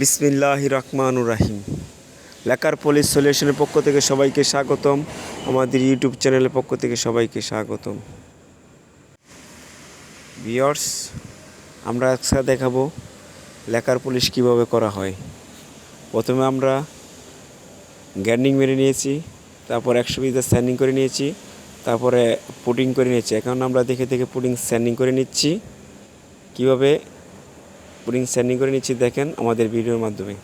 বিসমিল্লাহ রহমানুর রাহিম। লেখার পুলিশ সলিউশনের পক্ষ থেকে সবাইকে স্বাগতম। আমাদের ইউটিউব চ্যানেলের পক্ষ থেকে সবাইকে স্বাগতম। বিয়ার্স আমরা একসাথে দেখাবো লেখার পুলিশ কীভাবে করা হয়। প্রথমে আমরা গ্যান্ডিং মেরে নিয়েছি, তারপর একশো বিঘা স্যান্ডিং করে নিয়েছি, তারপরে পুডিং করে নিয়েছি। এখন আমরা দেখে দেখে পুডিং স্যান্ডিং করে নিচ্ছি। কীভাবে পুডিং স্যান্ডিং করে নিচ্ছি, দেখেন আমাদের ভিডিওর মাধ্যমে।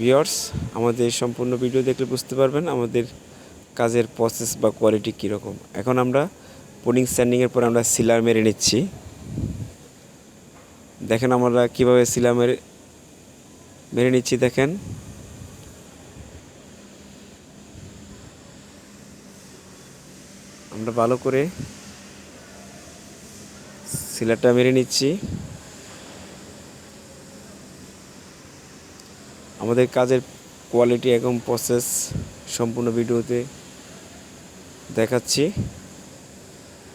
ভিওর্স আমাদের সম্পূর্ণ ভিডিও দেখলে বুঝতে পারবেন আমাদের কাজের প্রসেস বা কোয়ালিটি কীরকম। এখন আমরা পুডিং স্যান্ডিংয়ের পর আমরা সিলার মেরে নিচ্ছি। দেখেন আমরা কীভাবে সিলার মেরে মেরে নিচ্ছি, দেখেন। আমরা ভালো করে সিলারটা মেরে নিচ্ছি। আমাদের কাজের কোয়ালিটি এবং প্রসেস সম্পূর্ণ ভিডিওতে দেখাচ্ছি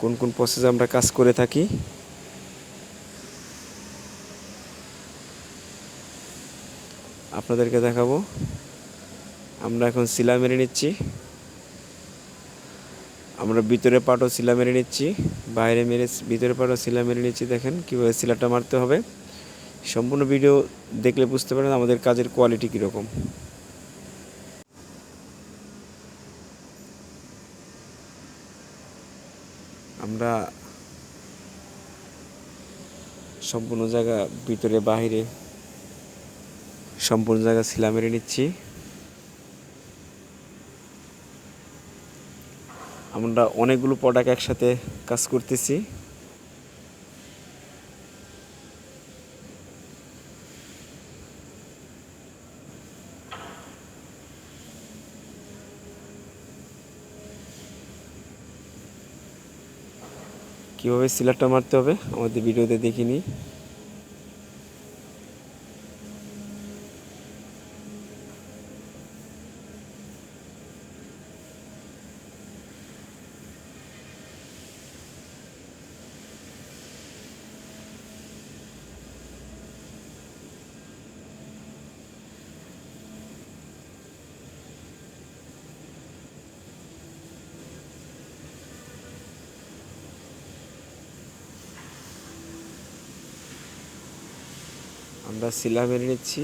কোন কোন প্রসেসে আমরা কাজ করে থাকি। আপনাদেরকে দেখাবো। আমরা এখন শিলা মেরে নিচ্ছি। আমরা ভিতরে পাটও শিলা মেরে নিচ্ছি, বাইরে মেরে ভিতরে পাটও শিলা মেরে নিচ্ছি, দেখেন কীভাবে শিলাটা মারতে হবে। সম্পূর্ণ ভিডিও দেখলে বুঝতে পারেন আমাদের কাজের কোয়ালিটি কীরকম। আমরা সম্পূর্ণ জায়গা ভিতরে, বাহিরে, সম্পূর্ণ জায়গা শিলা মেরে নিচ্ছি। আমরা অনেকগুলো প্রোডাক্ট একসাথে কাজ করতেছি। কীভাবে সিলারটা মারতে হবে আমাদের ভিডিওতে দেখিনি আমরা শিলা মেরে নিচ্ছি।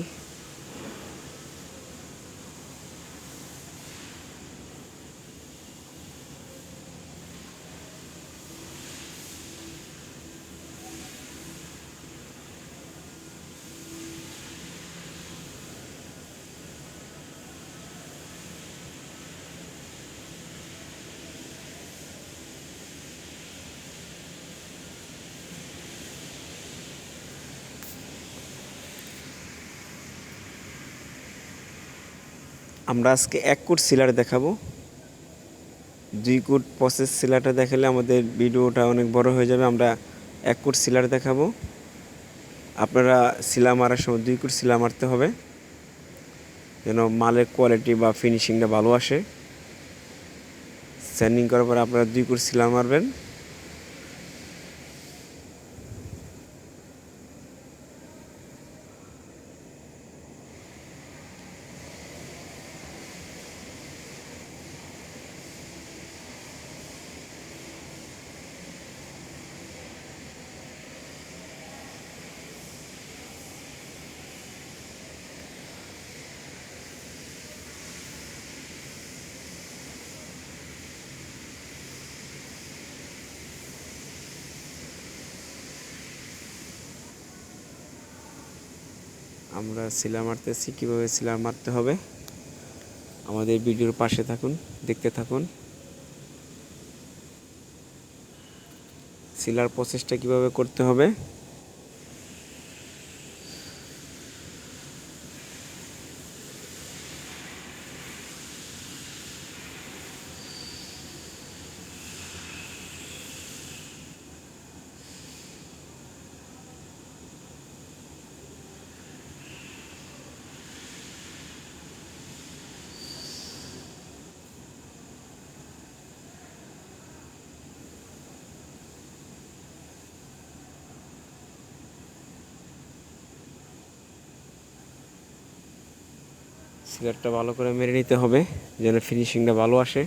আমরা আজকে এক কোট সিলার দেখাবো। দুই কোট প্রসেস সিলারটা দেখালে আমাদের ভিডিওটা অনেক বড় হয়ে যাবে। আমরা এক কোট সিলার দেখাবো। আপনারা সিলা মারার সময় দুই কোট সিলা মারতে হবে। যেন মালের কোয়ালিটি বা ফিনিশিংটা ভালো আসে। স্যান্ডিং করার পর আপনারা দুই কোট সিলা মারবেন। আমরা সিলা মারতেছি, কীভাবে সিলা মারতে হবে? আমাদের ভিডিওর পাশে থাকুন, দেখতে থাকুন। সিলার প্রসেসটা কীভাবে করতে হবে? সিলারটা ভালো করে মেরে নিতে হবে যেন ফিনিশিংটা ভালো আসে।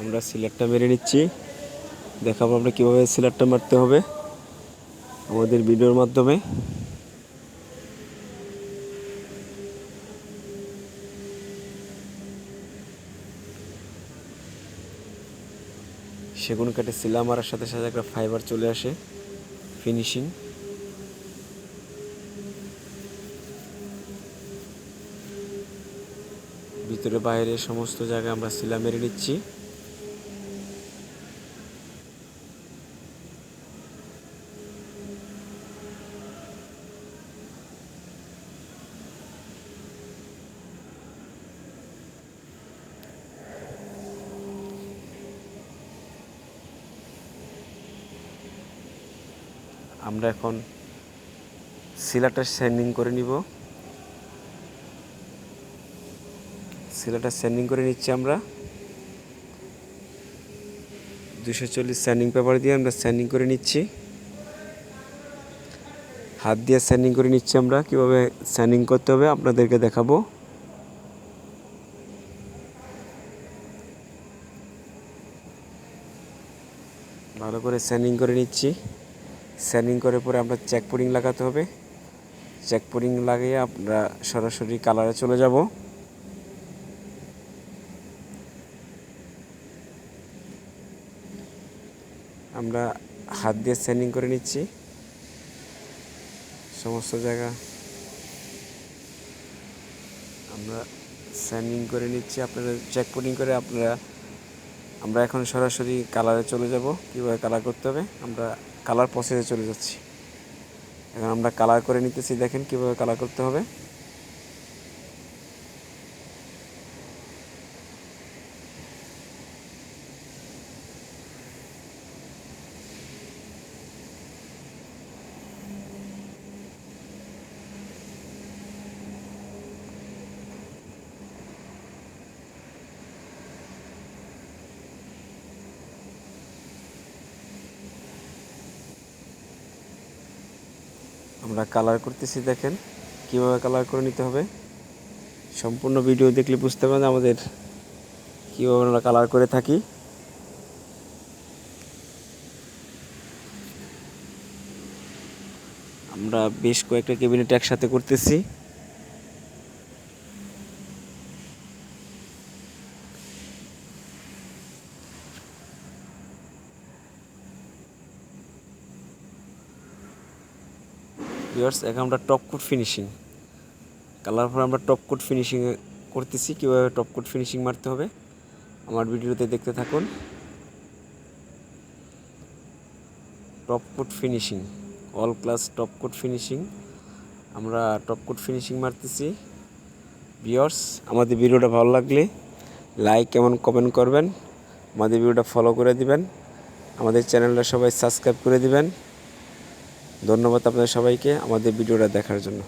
আমরা সিলারটা মেরে নিচ্ছি। দেখাবো আমরা কীভাবে সিলারটা মারতে হবে আমাদের ভিডিওর মাধ্যমে। সেগুন কাঠে সিলা মারার সাথে সাথে একটা ফাইবার চলে আসে, ফিনিশিং। ভিতরে বাইরে সমস্ত জায়গায় আমরা সিলা মেরে নিচ্ছি। আমরা এখন সিলাটা স্যান্ডিং করে নিব। সিলাটা স্যান্ডিং করে নিচ্ছি আমরা। দুশো চল্লিশ স্যান্ডিং পেপার দিয়ে আমরা স্যান্ডিং করে নিচ্ছি। হাত দিয়ে স্যান্ডিং করে নিচ্ছি আমরা। কীভাবে স্যান্ডিং করতে হবে আপনাদেরকে দেখাবো। ভালো করে স্যান্ডিং করে নিচ্ছি। স্যান্ডিং করে পরে আমরা চেক পুডিং লাগাতে হবে। চেক পুডিং লাগিয়ে আমরা সরাসরি কালারে চলে যাব। আমরা হাত দিয়ে স্যান্ডিং করে নিচ্ছি। সমস্ত জায়গা। আমরা স্যান্ডিং করে নিচ্ছি। আপনারা চেক পুডিং করে আপনারা, আমরা এখন সরাসরি কালারে চলে যাব। কীভাবে কালার করতে হবে? আমরা কালার প্রসেসে চলে যাচ্ছি। এখন আমরা কালার করে নিতেছি দেখেন কীভাবে কালার করতে হবে। আমরা কালার করতেছি দেখেন। কীভাবে কালার করে নিতে হবে? সম্পূর্ণ ভিডিও দেখলে বুঝতে পারবেন আমাদের কীভাবে আমরা কালার করে থাকি। আমরা বেশ কয়েকটা ক্যাবিনেট একসাথে করতেছি। ভিউয়ার্স এখন আমরা টপ কোট ফিনিশিং কালার পর আমরা টপ কোট ফিনিশিং করতেছি, কীভাবে টপ কোট ফিনিশিং মারতে হবে, আমার ভিডিওতে দেখতে থাকুন। Top coat finishing all class top coat finishing আমরা টপ কোট ফিনিশিং মারতেছি। ভিউয়ার্স আমাদের ভিডিওটা ভালো লাগলে লাইক এবং কমেন্ট করবেন। আমাদের ভিডিওটা ফলো করে দিবেন। আমাদের চ্যানেলটা সবাই সাবস্ক্রাইব করে দিবেন। ধন্যবাদ আপনাদের সবাইকে আমাদের ভিডিওটা দেখার জন্য।